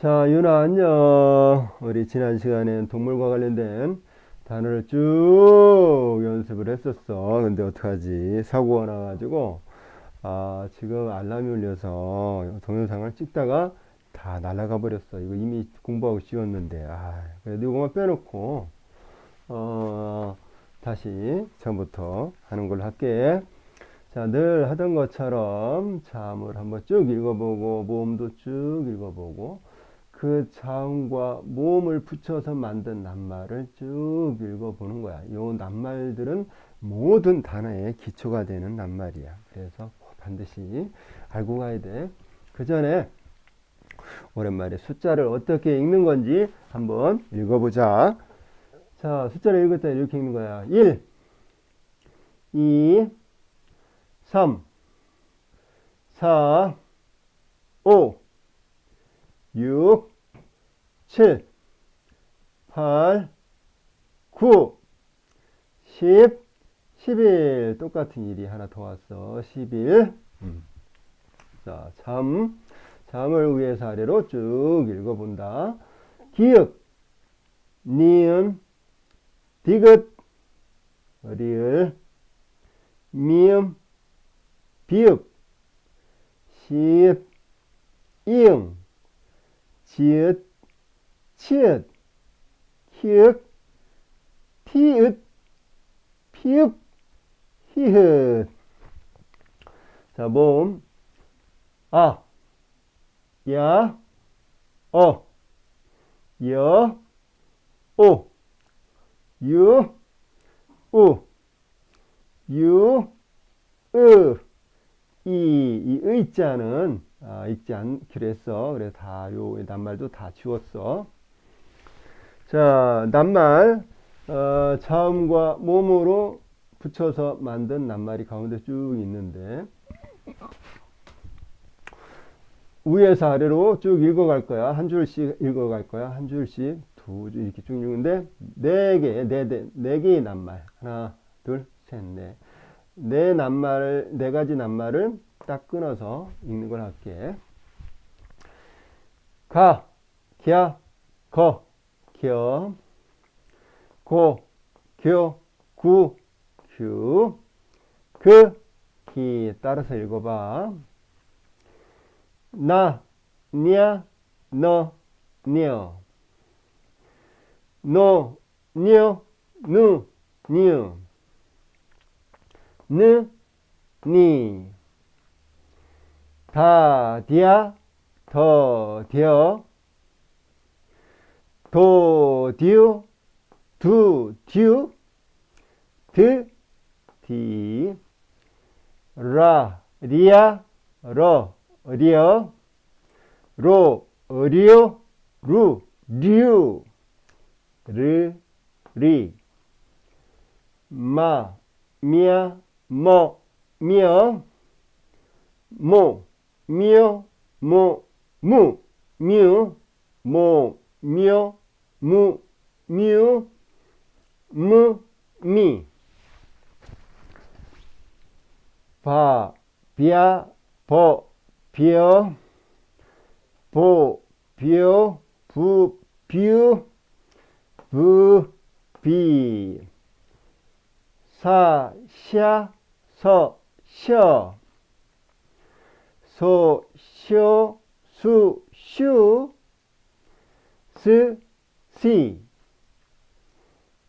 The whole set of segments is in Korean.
자, 윤아, 안녕. 우리 지난 시간엔 동물과 관련된 단어를 쭉 연습을 했었어. 근데 어떡하지? 사고가 나가지고, 아, 지금 알람이 울려서 동영상을 찍다가 다 날아가 버렸어. 이거 이미 공부하고 찍었는데, 아, 그래도 이거만 빼놓고, 어, 다시 처음부터 하는 걸로 할게. 자, 늘 하던 것처럼 자음을 한번 쭉 읽어보고, 모음도 쭉 읽어보고, 그 자음과 모음을 붙여서 만든 낱말을 쭉 읽어보는 거야. 요 낱말들은 모든 단어의 기초가 되는 낱말이야. 그래서 꼭 반드시 알고 가야 돼. 그 전에 오랜만에 숫자를 어떻게 읽는 건지 한번 읽어보자. 자, 숫자를 읽을 때 이렇게 읽는 거야. 1, 2, 3, 4, 5, 6, 7, 8, 9, 10, 11. 똑같은 일이 하나 더 왔어. 11. 음. 자, 참. 잠을 위에서 아래로 쭉 읽어본다. 기역, 니은, 디귿, 리을, 미음, 비읍, 시읍, 이응, 지읒, 치읒, 히읗, 티읒, 피읒, 히읗. 자, 모음. 아, 야, 어, 여, 오, 유, 우, 유, 으, 이, 이 의자는 아, 읽지 않기로 했어. 그래서 다, 요 낱말도 다 지웠어. 자, 낱말, 어, 자음과 몸으로 붙여서 만든 낱말이 가운데 쭉 있는데, 위에서 아래로 쭉 읽어갈 거야. 한 줄씩 읽어갈 거야. 한 줄씩, 두 줄 이렇게 쭉 읽는데, 네 개, 네, 네, 네 개의 낱말. 하나, 둘, 셋, 넷. 네 낱말, 네 가지 낱말을 딱 끊어서 읽는 걸 할게. 가, 갸, 거, 겨, 고, 교, 구, 규, 그, 기. 따라서 읽어봐. 나, 냐, 너, 녀. 노, 녀, 누, 뉘. 느, 니. 다, 디야, 더, 디어. 도, 디우, 두, 디우. 드, 디. 라, 리야, 러, 리어. 로, 리오, 루, 리우. 르, 리. 마, 미야, 뭐, 미어. 모, 미어, 모, 무, 미우, 모, 미어, 무, 미우, 무, 미. 바, 비야, 보, 비어, 보, 비어, 부, 비우, 부, 비. 사, 샤, 서, 셔. 소, 쇼, 수, 슈. 스, 시.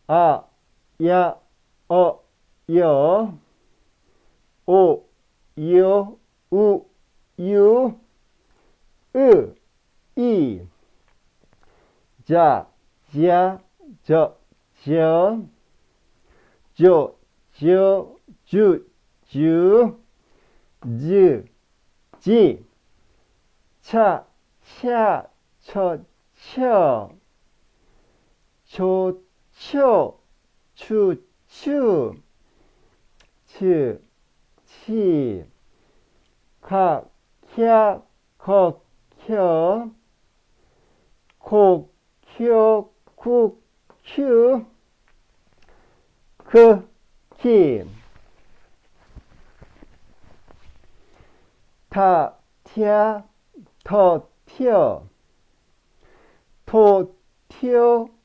아, 야, 어, 여. 오, 여, 우, 유. 으, 이. 자, 자, 저, 저. 조, 저, 주, 주. 즈, 지. 차, 차, 처, 쳐. 초, 초. 추, 추. 치, 치. 카, 캬, 거, 켜. 코, 켜, 쿠, 큐. 그, 키. 타, 티야, 터, 티어. 토, 티어,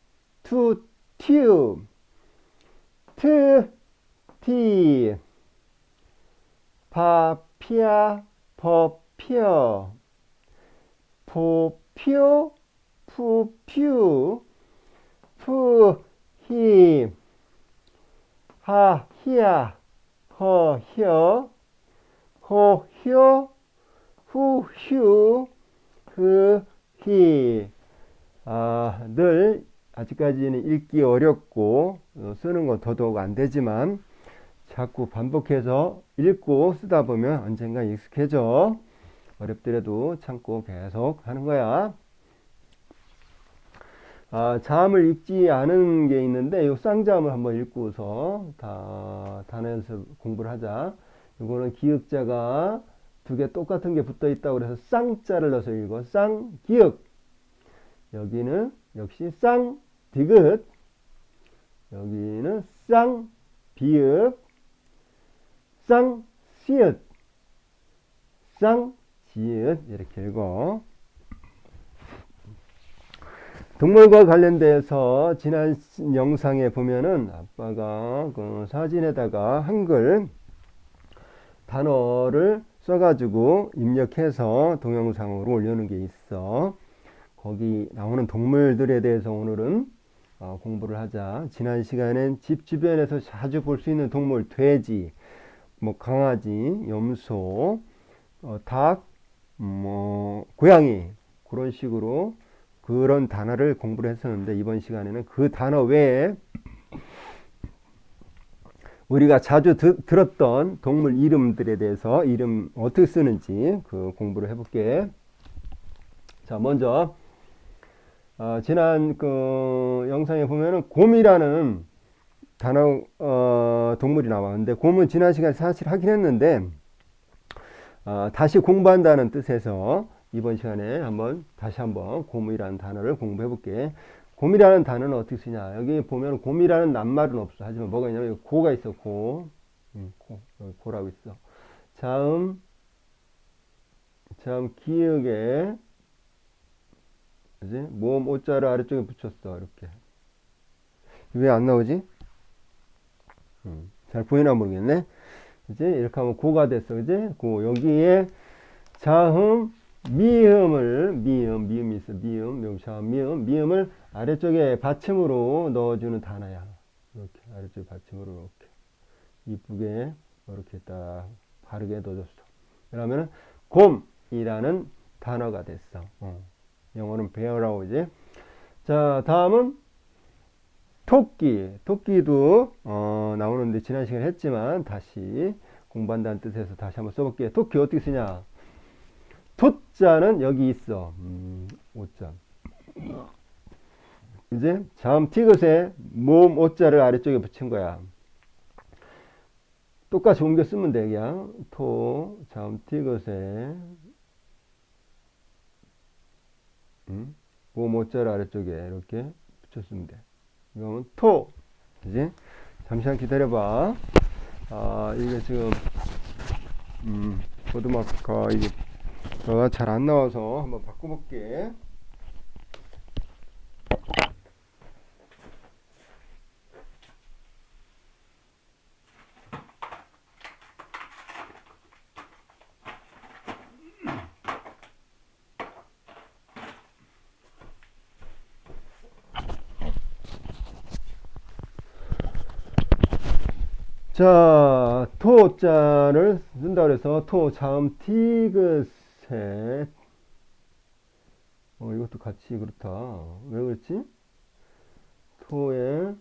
투, 튜, 트, 티, 파, 피아, 버, 피어, 포, 퓨, 푸, 퓨, 푸, 히, 하, 히야, 허, 혀, 호, 효, 후, 휴, 그, 히. 아, 늘 아직까지는 읽기 어렵고 어, 쓰는 건 더더욱 안 되지만 자꾸 반복해서 읽고 쓰다 보면 언젠가 익숙해져. 어렵더라도 참고 계속 하는 거야. 아, 자음을 읽지 않은 게 있는데 이 쌍자음을 한번 읽고서 다 단어 연습 공부를 하자. 이거는 기역자가 두 개 똑같은 게 붙어 있다고 그래서 쌍자를 넣어서 읽어. 쌍 기역. 여기는 역시 쌍 디귿. 여기는 쌍 비읍. 쌍 시읒. 쌍 지읒 이렇게 읽어. 동물과 관련돼서 지난 영상에 보면은 아빠가 그 사진에다가 한글 단어를 써가지고 입력해서 동영상으로 올려놓은 게 있어. 거기 나오는 동물들에 대해서 오늘은 어, 공부를 하자. 지난 시간엔 집 주변에서 자주 볼 수 있는 동물, 돼지, 뭐 강아지, 염소, 어, 닭, 뭐 고양이 그런 식으로 그런 단어를 공부를 했었는데 이번 시간에는 그 단어 외에 우리가 자주 드, 들었던 동물 이름들에 대해서 이름 어떻게 쓰는지 그 공부를 해볼게. 자, 먼저 어, 지난 그 영상에 보면은 곰이라는 단어 어, 동물이 나왔는데 곰은 지난 시간에 사실 하긴 했는데 어, 다시 공부한다는 뜻에서 이번 시간에 한번 다시 한번 곰이라는 단어를 공부해 볼게. 곰이라는 단어는 어떻게 쓰냐? 여기 보면 곰이라는 낱말은 없어. 하지만 뭐가 있냐면 고가 있어. 고, 음, 고 고라고 있어. 자음, 자음 기역에 그지? 모음 오자를 아래쪽에 붙였어. 이렇게. 왜 안 나오지? 음, 잘 보이나 모르겠네. 그지? 이렇게 하면 고가 됐어. 그지? 고. 여기에 자음, 미음을, 미음, 미음이 있어. 미음, 미음, 자음, 미음, 미음을 아래쪽에 받침으로 넣어주는 단어야. 이렇게. 아래쪽에 받침으로 이렇게. 이쁘게, 이렇게 딱 바르게 넣어줬어. 그러면은, 곰이라는 단어가 됐어. 어. 영어는 bear라고 이제. 자, 다음은 토끼. 토끼도 어, 나오는데 지난 시간에 했지만 다시 공부한다는 뜻에서 다시 한번 써볼게요. 토끼 어떻게 쓰냐? 토자는 여기 있어. 음, 오자. 이제 자음 티귿에 모음 오자를 아래쪽에 붙인 거야. 똑같이 옮겨 쓰면 돼, 그냥. 토, 자음 티귿에 음? 모모자를 아래쪽에 이렇게 붙였으면 돼. 이거는 토. 이제 잠시만 기다려봐. 아, 이게 지금, 음, 보드마커, 이게, 잘 안 나와서 한번 바꿔볼게. 자, 토자를 쓴다 그래서 토 자음 티그셋 어, 이것도 같이 그렇다. 왜 그렇지? 토에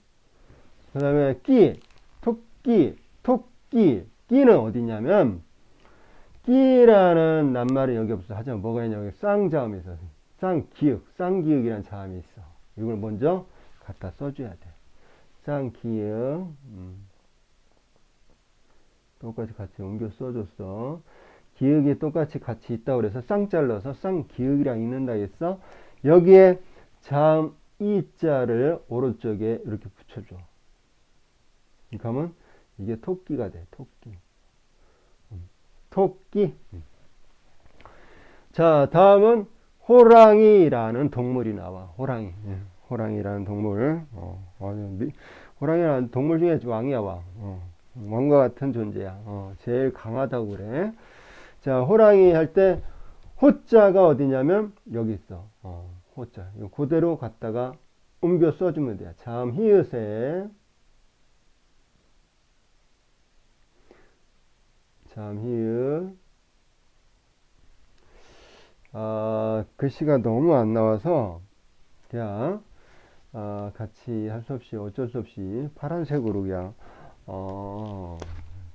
그 다음에 끼, 토끼, 토끼, 끼는 어디냐면 끼라는 낱말이 여기 없어. 하지만 뭐가 있냐? 여기 쌍자음이 있어. 쌍기역, 쌍기역이라는 자음이 있어. 이걸 먼저 갖다 써줘야 돼. 쌍기역. 음. 똑같이 같이 옮겨 써줬어. 기역이 똑같이 같이 있다고 그래서 쌍 잘라서 쌍 기역이랑 있는다 했어. 여기에 자음 이 자를 오른쪽에 이렇게 붙여줘. 하면 이게 토끼가 돼. 토끼. 음. 토끼. 음. 자, 다음은 호랑이라는 동물이 나와. 호랑이. 예, 호랑이라는 동물. 어, 호랑이라는 동물 중에 왕이야, 왕. 어, 왕과 같은 존재야. 어, 제일 강하다고 그래. 자, 호랑이 할 때 호자가 어디냐면 여기 있어. 어, 호자. 이거 그대로 갖다가 옮겨 써주면 돼. 참 히읗에 참 히읗 아, 글씨가 너무 안 나와서 그냥 아, 같이 할 수 없이 어쩔 수 없이 파란색으로 그냥 어,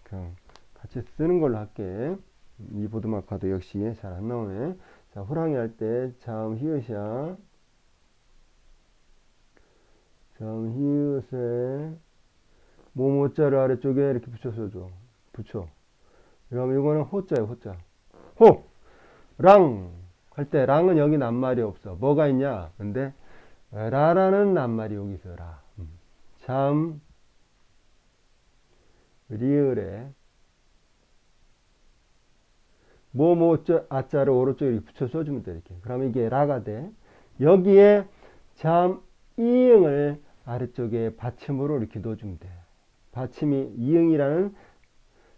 그냥 같이 쓰는 걸로 할게. 이 보드 마커도 역시 잘 안 나오네. 자, 호랑이 할 때 참 히읗이야. 참 히읗에 모모자를 아래쪽에 이렇게 붙여서 줘. 붙여. 그럼 이거는 호자예요, 호자. 호! 랑! 할 때 랑은 여기 낱말이 없어. 뭐가 있냐? 근데 라라는 낱말이 여기 있어. 라. 음. 참 리을에 뭐뭐자 아자를 오른쪽에 이렇게 붙여 써주면 돼 이렇게. 그러면 이게 라가 돼. 여기에 참 이응을 아래쪽에 받침으로 이렇게 넣어주면 돼. 받침이 이응이라는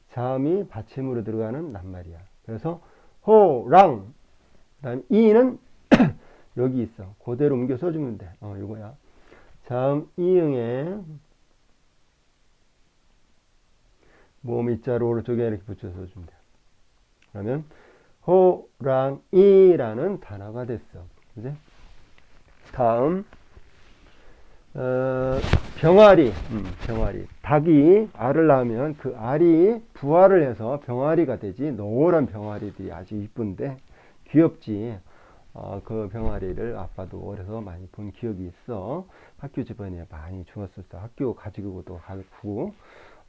자음이 받침으로 들어가는 낱말이야. 그래서 호랑 그다음 이는 여기 있어. 그대로 옮겨 써주면 돼. 어 이거야. 자음 이응에 모음 이자를 오른쪽에 이렇게 붙여 써주면 돼. 그러면 호랑이라는 단어가 됐어. 그지? 다음 어, 병아리, 음, 병아리. 닭이 알을 낳으면 그 알이 부화를 해서 병아리가 되지. 노란 병아리들이 아주 이쁜데 귀엽지. 어, 그 병아리를 아빠도 어려서 많이 본 기억이 있어. 학교 주변에 많이 주웠을 때 학교 가지고도 가고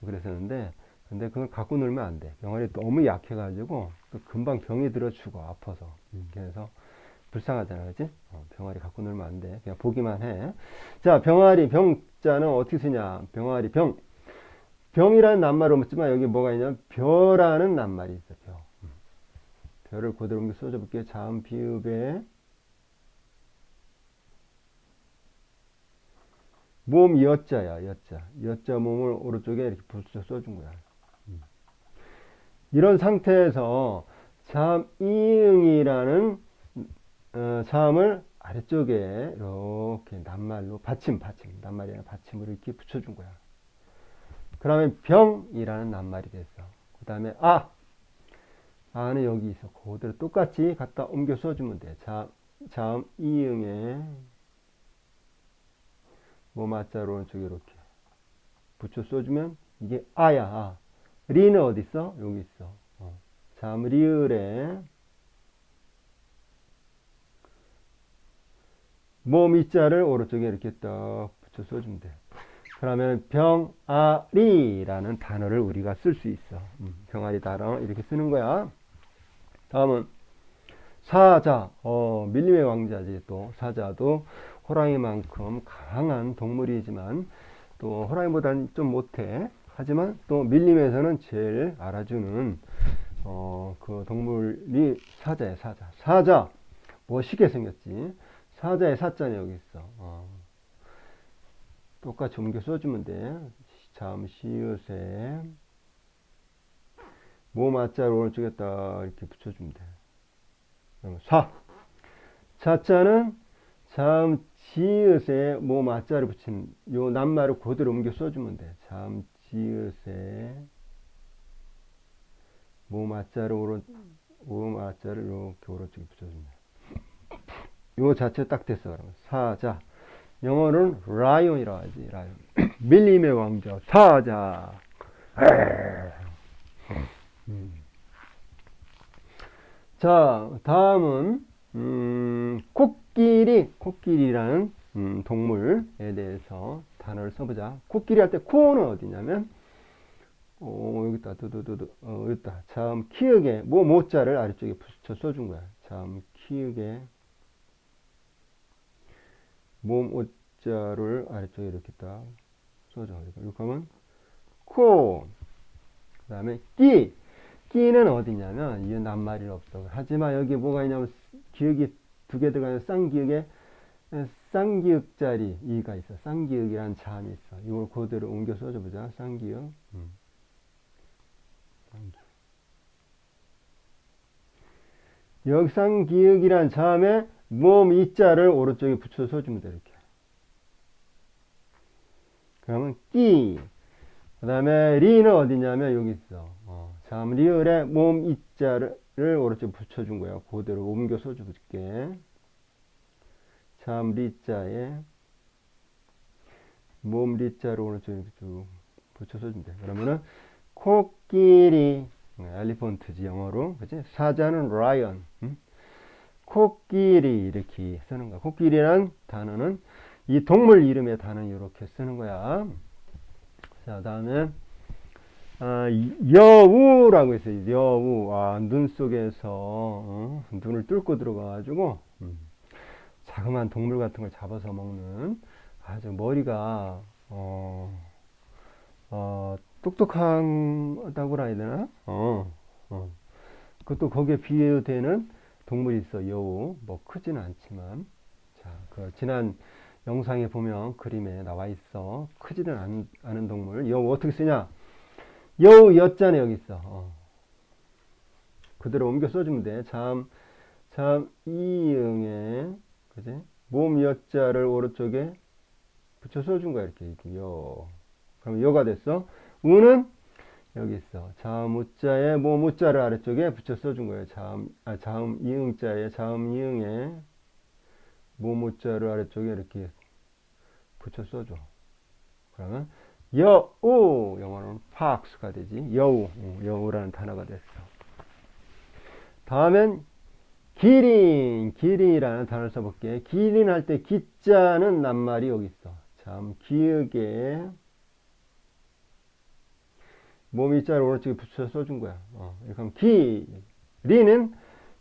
그랬었는데 근데 그걸 갖고 놀면 안 돼. 병아리 너무 약해가지고 또 금방 병이 들어 죽어 아파서. 음, 그래서 불쌍하잖아, 그지? 어, 병아리 갖고 놀면 안 돼. 그냥 보기만 해. 자, 병아리, 병자는 어떻게 쓰냐? 병아리, 병. 병이라는 낱말은 없지만 여기 뭐가 있냐면 벼라는 낱말이 있어, 벼. 음. 벼를 그대로 옮겨 써줘 볼게요. 자음, 비읍에. 몸 여자야, 여자. 여자 몸을 오른쪽에 이렇게 붙여 써준 거야. 음. 이런 상태에서 참 이응이라는 어, 자음을 아래쪽에 이렇게 낱말로 받침, 받침, 낱말이나 받침으로 이렇게 붙여준 거야. 그러면 병이라는 낱말이 됐어. 그 다음에 아, 아는 여기 있어. 그대로 똑같이 갖다 옮겨 써주면 돼. 자, 자음 이응에 뭐 맞자로 오른쪽에 이렇게 붙여 써주면 이게 아야. 아. 리는 어디 있어? 여기 있어. 어. 자음 리을에 모 밑자를 오른쪽에 이렇게 딱 붙여 써주면 돼. 그러면 병아리라는 단어를 우리가 쓸 수 있어. 음, 병아리 단어 이렇게 쓰는 거야. 다음은 사자. 어, 밀림의 왕자지 또 사자도 호랑이만큼 강한 동물이지만 또 호랑이보다는 좀 못해. 하지만 또 밀림에서는 제일 알아주는 어, 그 동물이 사자야 사자. 사자 멋있게 생겼지. 사자의 사자는 여기 있어. 어. 똑같이 옮겨 써주면 돼. 자음 시읒에 모 맞자를 오른쪽에 딱 이렇게 붙여주면 돼. 사. 자자는 자음 지읒에 모 맞자를 붙인 요 낱말을 그대로 옮겨 써주면 돼. 자음 지읒에 모 맞자를 오른 모 맞자를 이렇게 오른쪽에 돼. 요 자체 딱 됐어 그러면. 사자. 영어로는 라이온이라고 하지 라이온. 밀림의 왕자. 사자. 음. 자 다음은 음, 코끼리. 코끼리라는 음, 동물에 대해서 단어를 써보자 코끼리 할 때 코는 어디냐면 어, 여기 있다 두두두두 어, 여기 있다 자음 키읔에 뭐 모자를 아래쪽에 붙여 써준 거야 자음 키읔에 몸 옷자를 아래쪽에 이렇게 딱 써줘. 이렇게 하면 코. 그 다음에 끼. 끼는 어디냐면 이 낱말이 없어. 하지만 여기 뭐가 있냐면 기억이 두 개 들어가는 쌍기역에 쌍기역짜리 이가 있어. 쌍기역이라는 자음이 있어. 이걸 그대로 옮겨 써줘보자. 쌍기역. 음. 쌍기역. 역상기역이란 자음에 모음 이자를 오른쪽에 붙여 써주면 돼 이렇게. 그러면 끼. 그 다음에 리는 어디냐면 여기 있어. 어, 자음 리을에 모음 이자를 오른쪽에 붙여준 거야. 그대로 옮겨 써줄게. 자음 리자에 모음 리자를 오른쪽에 쭉 붙여 써주면 돼. 그러면은 코끼리 엘리펀트지 영어로 그지 사자는 라이언 음? 코끼리 이렇게 쓰는 거야 코끼리란 단어는 이 동물 이름의 단어는 이렇게 쓰는 거야 자 다음에 아, 여우라고 있어요 여우 아, 눈 속에서 어? 눈을 뚫고 들어가 가지고 음. 자그마한 동물 같은 걸 잡아서 먹는 아주 머리가 어, 어, 똑똑하다고 해야 되나? 어, 어. 그것도 거기에 비유되는 동물이 있어, 여우. 뭐, 크지는 않지만. 자, 그, 지난 영상에 보면 그림에 나와 있어. 크지는 않, 않은 동물. 여우 어떻게 쓰냐? 여우 여자네, 여기 있어. 어. 그대로 옮겨 써주면 돼. 참, 참, 이응에, 그지? 몸 여자를 오른쪽에 붙여 써준 거야, 이렇게. 여. 그럼 여가 됐어. 우는 여기 있어. 자음 우자에 뭐 무자를 아래쪽에 붙여 써준 거예요. 자음 아 자음 이응자에 자음 이응에 뭐 무자를 아래쪽에 이렇게 붙여 써줘. 그러면 여우 영어로는 팍스가 되지. 여우 여우라는 단어가 됐어. 다음엔 기린 기린이라는 단어를 써볼게. 기린 할 때 기자는 낱말이 여기 있어. 참 기역에 몸 이 자를 오른쪽에 붙여 써준 거야. 어, 이렇게 하면 기, 리는,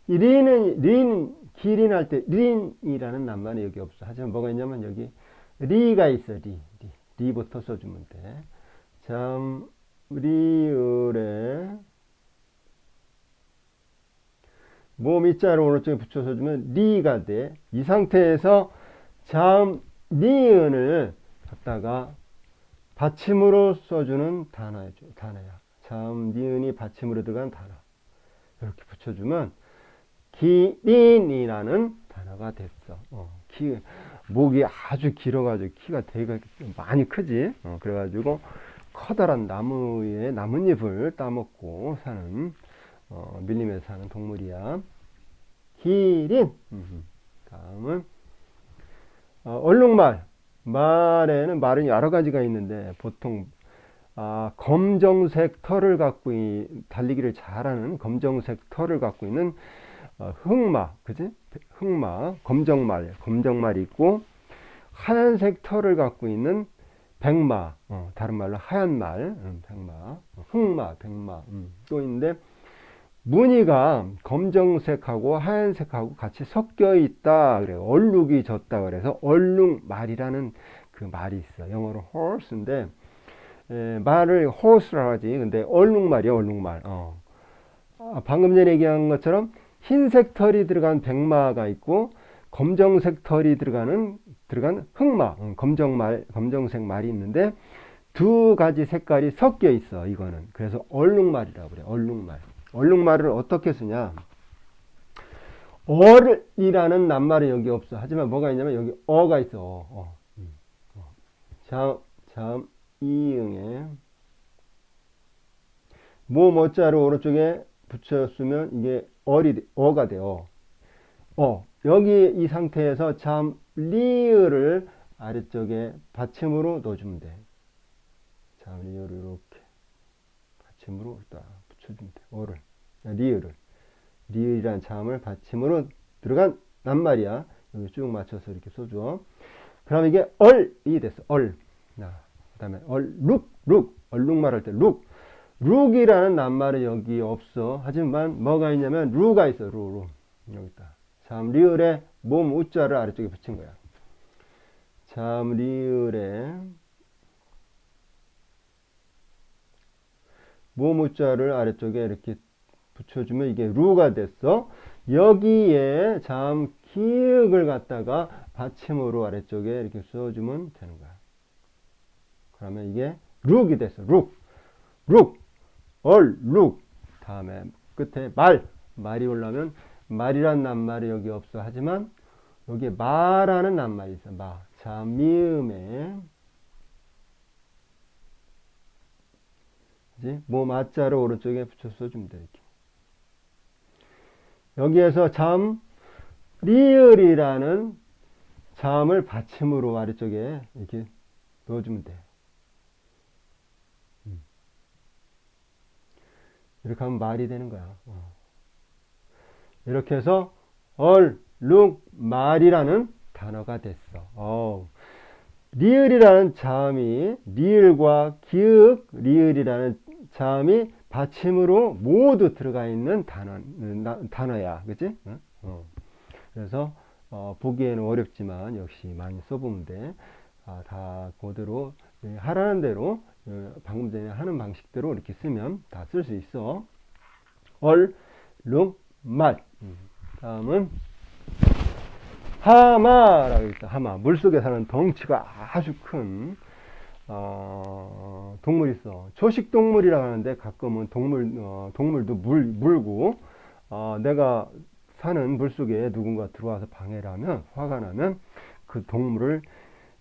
이 리는, 린, 기린 할 때, 린이라는 낱말이 여기 없어. 하지만 뭐가 있냐면 여기 리가 있어, 리. 리. 리부터 써주면 돼. 참, 리을에 몸 이자를 오른쪽에 붙여 써주면 리가 돼. 이 상태에서 참, 니은을 갖다가 받침으로 써주는 단어죠. 단어야. 자음 니은이 받침으로 들어간 단어. 이렇게 붙여주면 기린이라는 단어가 됐어. 어, 키, 목이 아주 길어가지고 키가 되게 많이 크지. 어, 그래가지고 커다란 나무에 나뭇잎을 따먹고 사는 어, 밀림에 사는 동물이야. 기린. 다음은 어, 얼룩말. 말에는 말은 여러 가지가 있는데 보통 아, 검정색 털을 갖고 이, 달리기를 잘하는 검정색 털을 갖고 있는 어, 흑마, 그지? 흑마, 검정말, 검정말이 있고 하얀색 털을 갖고 있는 백마, 어, 다른 말로 하얀 말, 음, 백마, 흑마, 백마. 음, 또 있는데 무늬가 검정색하고 하얀색하고 같이 섞여 있다. 그래 얼룩이 졌다. 그래서 얼룩말이라는 그 말이 있어. 영어로 horse인데 에, 말을 horse라고 하지. 근데 얼룩말이야, 얼룩말. 어. 아, 방금 전에 얘기한 것처럼 흰색 털이 들어간 백마가 있고 검정색 털이 들어가는 들어간 흑마, 음, 검정말, 검정색 말이 있는데 두 가지 색깔이 섞여 있어. 이거는 그래서 얼룩말이라고 그래. 얼룩말. 얼룩말을 어떻게 쓰냐? 얼이라는 낱말은 여기 없어. 하지만 뭐가 있냐면 여기 어가 있어. 어, 어. 자, 자, 이응에 뭐 뭐자를 오른쪽에 붙였으면 이게 얼이 어가 돼요. 어. 여기 이 상태에서 참 리을을 아래쪽에 받침으로 넣어주면 돼. 참 리을을 이렇게 받침으로 딱 붙여주면 돼. 어를. 리을을. 리을이란 자음을 받침으로 들어간 낱말이야. 여기 쭉 맞춰서 이렇게 써줘. 그럼 이게 얼이 됐어. 얼. 그 다음에 얼, 룩, 룩. 얼룩 말 할 때 룩. 룩이라는 낱말은 여기 없어. 하지만 뭐가 있냐면 루가 있어. 루, 루. 여기 있다. 참 리을에 몸 우자를 아래쪽에 붙인 거야. 참 리을에 모무자를 아래쪽에 이렇게 붙여주면 이게 루가 됐어. 여기에 참 기역을 갖다가 받침으로 아래쪽에 이렇게 써주면 되는 거야. 그러면 이게 룩이 됐어. 룩, 룩, 얼, 룩. 다음에 끝에 말, 말이 올라면 말이란 낱말이 여기 없어. 하지만 여기에 마라는 낱말이 있어. 마. 자, 미음에 이제 뭐 마자를 오른쪽에 붙여 써주면 돼. 이렇게. 여기에서 참 리을이라는 잠을 받침으로 아래쪽에 이렇게 넣어주면 돼. 음. 이렇게 하면 말이 되는 거야. 어. 이렇게 해서 얼, 룩, 말이라는 단어가 됐어. 어. 리을이라는 자음이 리을과 기읍, 리을이라는 자음이 받침으로 모두 들어가 있는 단어, 단어야. 그치? 어. 그래서 어, 보기에는 어렵지만 역시 많이 써보면 돼. 아, 다 그대로 예, 하라는 대로 어, 방금 전에 하는 방식대로 이렇게 쓰면 다 쓸 수 있어. 얼, 룩, 말. 음. 다음은 하마라고 있다. 하마. 물속에 사는 덩치가 아주 큰 어, 동물이 있어. 초식 동물이라고 하는데 가끔은 동물 어, 동물도 물 물고 어, 내가 사는 물 속에 누군가 들어와서 방해를 하면 화가 나면 그 동물을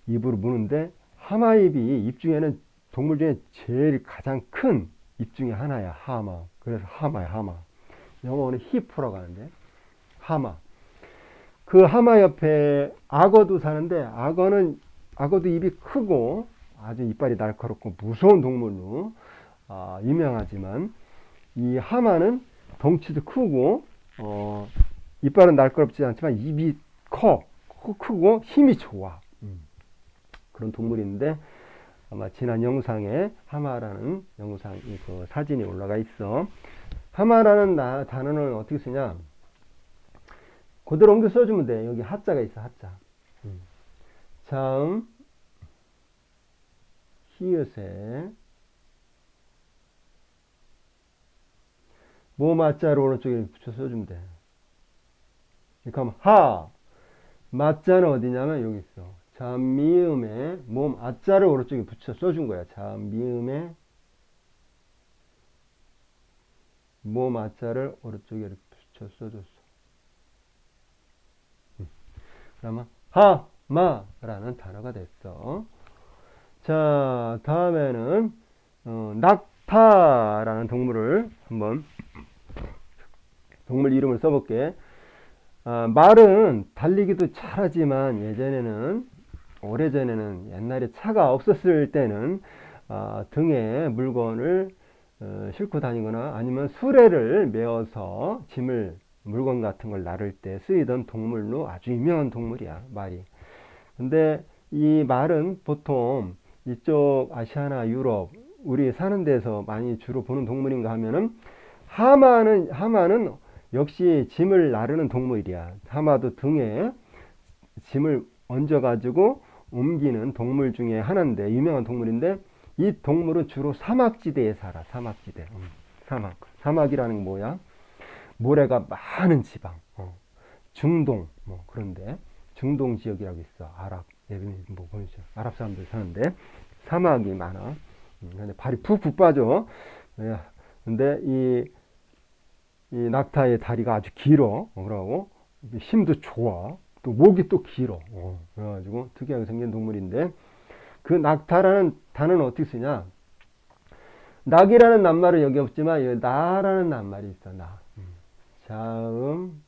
입으로 무는데 하마입이 입 중에는 동물 중에 제일 가장 큰 입 중에 하나야 하마. 그래서 하마야 하마. 영어는 히프라고 하는데 하마. 그 하마 옆에 악어도 사는데 악어는 악어도 입이 크고 아주 이빨이 날카롭고 무서운 동물로 아, 유명하지만 이 하마는 덩치도 크고 어, 이빨은 날카롭지 않지만 입이 커, 크고 힘이 좋아. 음. 그런 동물인데 아마 지난 영상에 하마라는 영상 그 사진이 올라가 있어. 하마라는 나, 단어는 어떻게 쓰냐? 그대로 옮겨 써주면 돼. 여기 하자가 있어, 하자. 음. 자음, 히읗에 뭐 맞자로 오른쪽에 붙여 써주면 돼. 이렇게 하면 하 맞자는 어디냐면 여기 있어. 자미음에 몸 아자를 오른쪽에 붙여 써준 거야. 자미음에 몸 아자를 오른쪽에 이렇게 붙여 써줬어. 그러면 하마라는 단어가 됐어. 자 다음에는 어, 낙타라는 동물을 한번 동물 이름을 써볼게. 아, 말은 달리기도 잘하지만 예전에는 오래전에는 옛날에 차가 없었을 때는 아, 등에 물건을 어, 싣고 다니거나 아니면 수레를 메어서 짐을 물건 같은 걸 나를 때 쓰이던 동물로 아주 유명한 동물이야 말이 근데 이 말은 보통 이쪽 아시아나 유럽 우리 사는 데서 많이 주로 보는 동물인가 하면은 하마는 하마는 역시 짐을 나르는 동물이야. 하마도 등에 짐을 얹어 가지고 옮기는 동물 중에 하나인데 유명한 동물인데 이 동물은 주로 사막지대에 살아. 사막지대. 음, 사막. 사막이라는 게 뭐야? 모래가 많은 지방. 어. 중동 뭐 그런데 중동 지역이라고 있어. 아랍 뭐 보이죠? 아랍 사람들 사는데 사막이 많아. 음, 근데 발이 푹푹 빠져. 예. 근데 이, 이 낙타의 다리가 아주 길어. 어, 그러고 힘도 좋아. 또 목이 또 길어. 어, 그래가지고 특이하게 생긴 동물인데 그 낙타라는 단어는 어떻게 쓰냐? 낙이라는 낱말은 여기 없지만 여기 나라는 낱말이 있어. 나. 음. 자음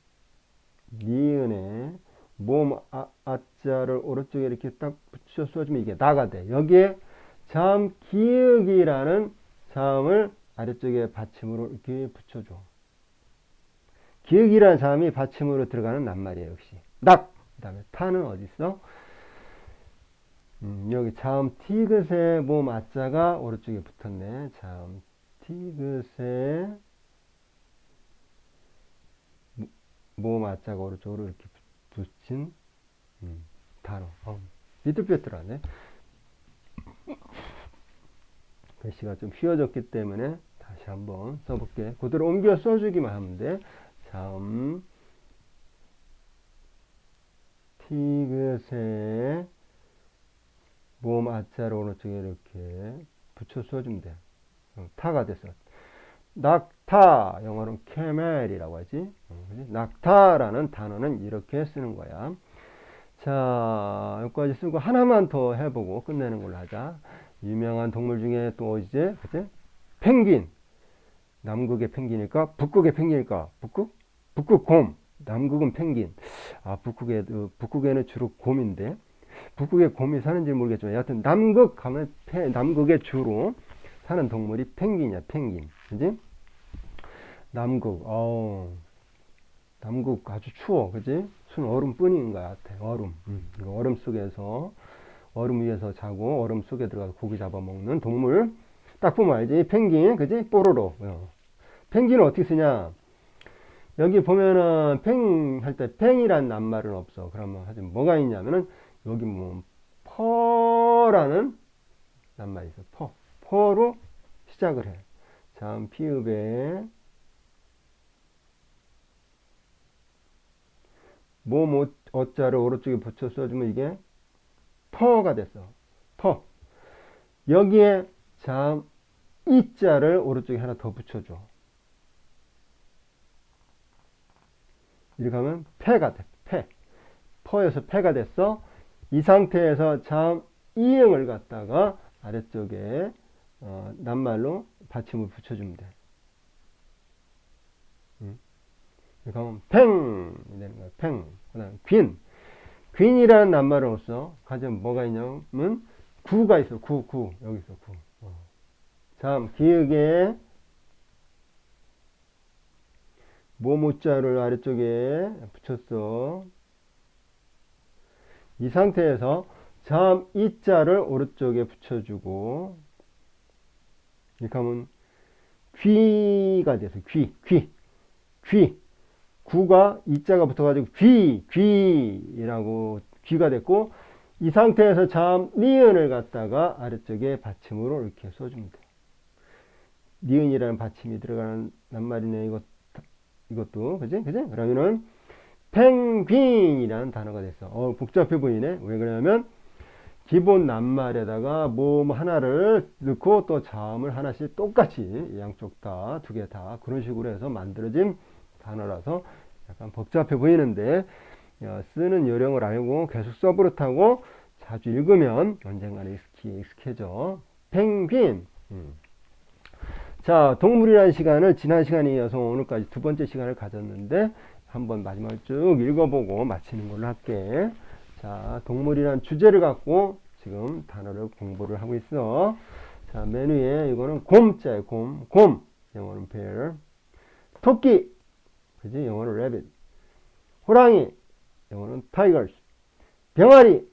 니은에 몸 아, 아자를 오른쪽에 이렇게 딱 붙여 써주면 이게 나가 돼. 여기에 자음 기역이라는 자음을 아래쪽에 받침으로 이렇게 붙여줘. 기역이라는 자음이 받침으로 들어가는 낱말이에요. 역시. 낙! 그 다음에 타는 어디 있어? 음, 여기 자음 티귿의 몸 아자가 오른쪽에 붙었네. 자음 티귿의 몸 아자가 오른쪽으로 이렇게 붙인 음, 단어. 어, 비뚤비뚤하네. 글씨가 좀 휘어졌기 때문에 다시 한번 써볼게. 그대로 옮겨 써주기만 하면 돼. 다음 티그새 모음 아자를 오른쪽에 이렇게 붙여 써주면 돼. 어, 타가 됐어. 낙타 영어로는 캐멜이라고 하지. 낙타라는 단어는 이렇게 쓰는 거야. 자, 여기까지 쓰고 하나만 더 해보고 끝내는 걸로 하자. 유명한 동물 중에 또 이제 그지? 펭귄. 남극의 펭귄일까? 북극의 펭귄일까? 북극? 북극 곰. 남극은 펭귄. 아, 북극에 어, 북극에는 주로 곰인데. 북극에 곰이 사는지 모르겠지만 여하튼 남극 가면 폐- 남극에 주로 사는 동물이 펭귄이야, 펭귄. 그지? 남극. 어. 남극 아주 추워. 그지? 순 얼음뿐인 것 같아. 얼음. 음, 얼음 속에서 얼음 위에서 자고 얼음 속에 들어가서 고기 잡아먹는 동물. 딱 보면 알지? 펭귄, 그지? 뽀로로. 어. 펭귄은 어떻게 쓰냐? 여기 보면은 팽 할 때 팽이란 낱말은 없어. 그러면 하지 뭐가 있냐면은 여기 뭐 퍼라는 낱말이 있어. 퍼. 퍼로 시작을 해. 참 피읍에 뭐뭐 어자를 오른쪽에 붙여 써주면 이게 퍼가 됐어. 퍼. 여기에 참 이자를 오른쪽에 하나 더 붙여줘. 이렇게 하면 패가 돼. 패. 퍼에서 패가 됐어. 이 상태에서 참 이응을 갖다가 아래쪽에 어, 낱말로 받침을 붙여주면 돼. 음. 이렇게 하면 팽! 이 되는 거야. 팽. 그 다음 귄. 귄이라는 낱말로써 가장 뭐가 있냐면 구가 있어. 구, 구. 여기 있어. 구. 어. 참 기역에 모모자를 아래쪽에 붙였어. 이 상태에서 참 이자를 오른쪽에 붙여주고 이렇게 하면 귀가 돼서 귀, 귀, 귀. 구가 이자가 붙어가지고 귀, 귀라고 귀가 됐고 이 상태에서 참 니은을 갖다가 아래쪽에 받침으로 이렇게 돼. 니은이라는 받침이 들어가는 낱말이네. 이것 이것도 그지? 그지? 그러면은 펭귄이라는 단어가 됐어. 어, 복잡해 보이네. 왜 그러냐면 기본 낱말에다가 모음 하나를 넣고 또 자음을 하나씩 똑같이 양쪽 다 두 개 다 그런 식으로 해서 만들어진 단어라서 약간 복잡해 보이는데 어, 쓰는 요령을 알고 계속 써버릇하고 자주 읽으면 언젠가는 익숙해, 익숙해져. 펭귄. 음. 자, 동물이라는 시간을 지난 시간에 이어서 오늘까지 두 번째 시간을 가졌는데 한번 마지막을 쭉 읽어보고 마치는 걸로 할게. 자, 동물이라는 주제를 갖고 지금 단어를 공부를 하고 있어. 자, 메뉴에 이거는 곰자예요. 곰. 곰. 영어는 bear. 토끼. 그지? 영어는 rabbit. 호랑이. 영어는 tigers. 병아리.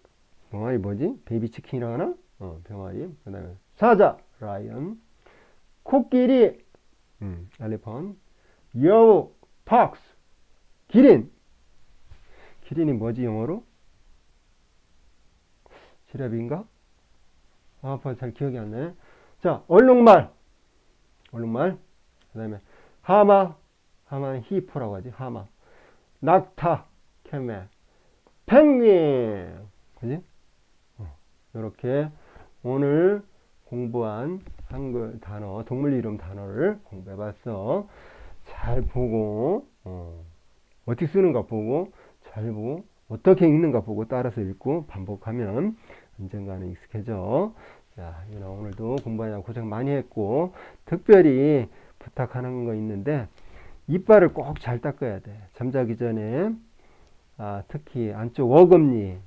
병아리 뭐지? 베이비 치킨이라고 하나? 어, 병아리. 그 다음에 사자. lion. 코끼리, 음, 엘리펀, 여우, 팍스, 기린. 기린이 뭐지 영어로? 지뢰비인가? 아, 아빠 잘 기억이 안 나네. 자, 얼룩말, 얼룩말. 그 다음에 하마, 하마는 히포라고 하지. 하마, 낙타, 캐멜, 펭귄. 그지? 이렇게 오늘 공부한 한글 단어, 동물 이름 단어를 공부해 봤어. 잘 보고, 어, 떻게 쓰는가 보고, 잘 보고, 어떻게 읽는가 보고 따라서 읽고 반복하면 언젠가는 익숙해져. 자, 오늘도 공부하느라 고생 많이 했고, 특별히 부탁하는 거 있는데, 이빨을 꼭 잘 닦아야 돼. 잠자기 전에, 아, 특히 안쪽 어금니,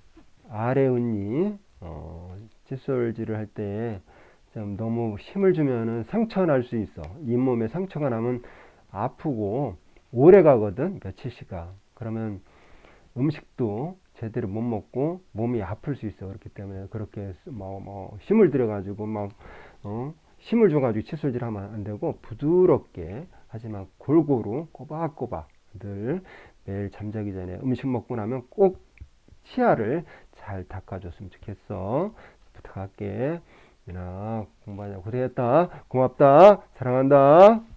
아래 은니, 어, 칫솔질을 할 때, 좀 너무 힘을 주면은 상처 날 수 있어. 잇몸에 상처가 나면 아프고 오래 가거든. 며칠씩 가. 그러면 음식도 제대로 못 먹고 몸이 아플 수 있어. 그렇기 때문에 그렇게 뭐, 뭐 힘을 들여가지고 막, 어, 힘을 줘가지고 칫솔질 하면 안 되고 부드럽게 하지만 골고루 꼬박꼬박 늘 매일 잠자기 전에 음식 먹고 나면 꼭 치아를 잘 닦아줬으면 좋겠어. 부탁할게. 민아 공부하냐 고생했다 고맙다 사랑한다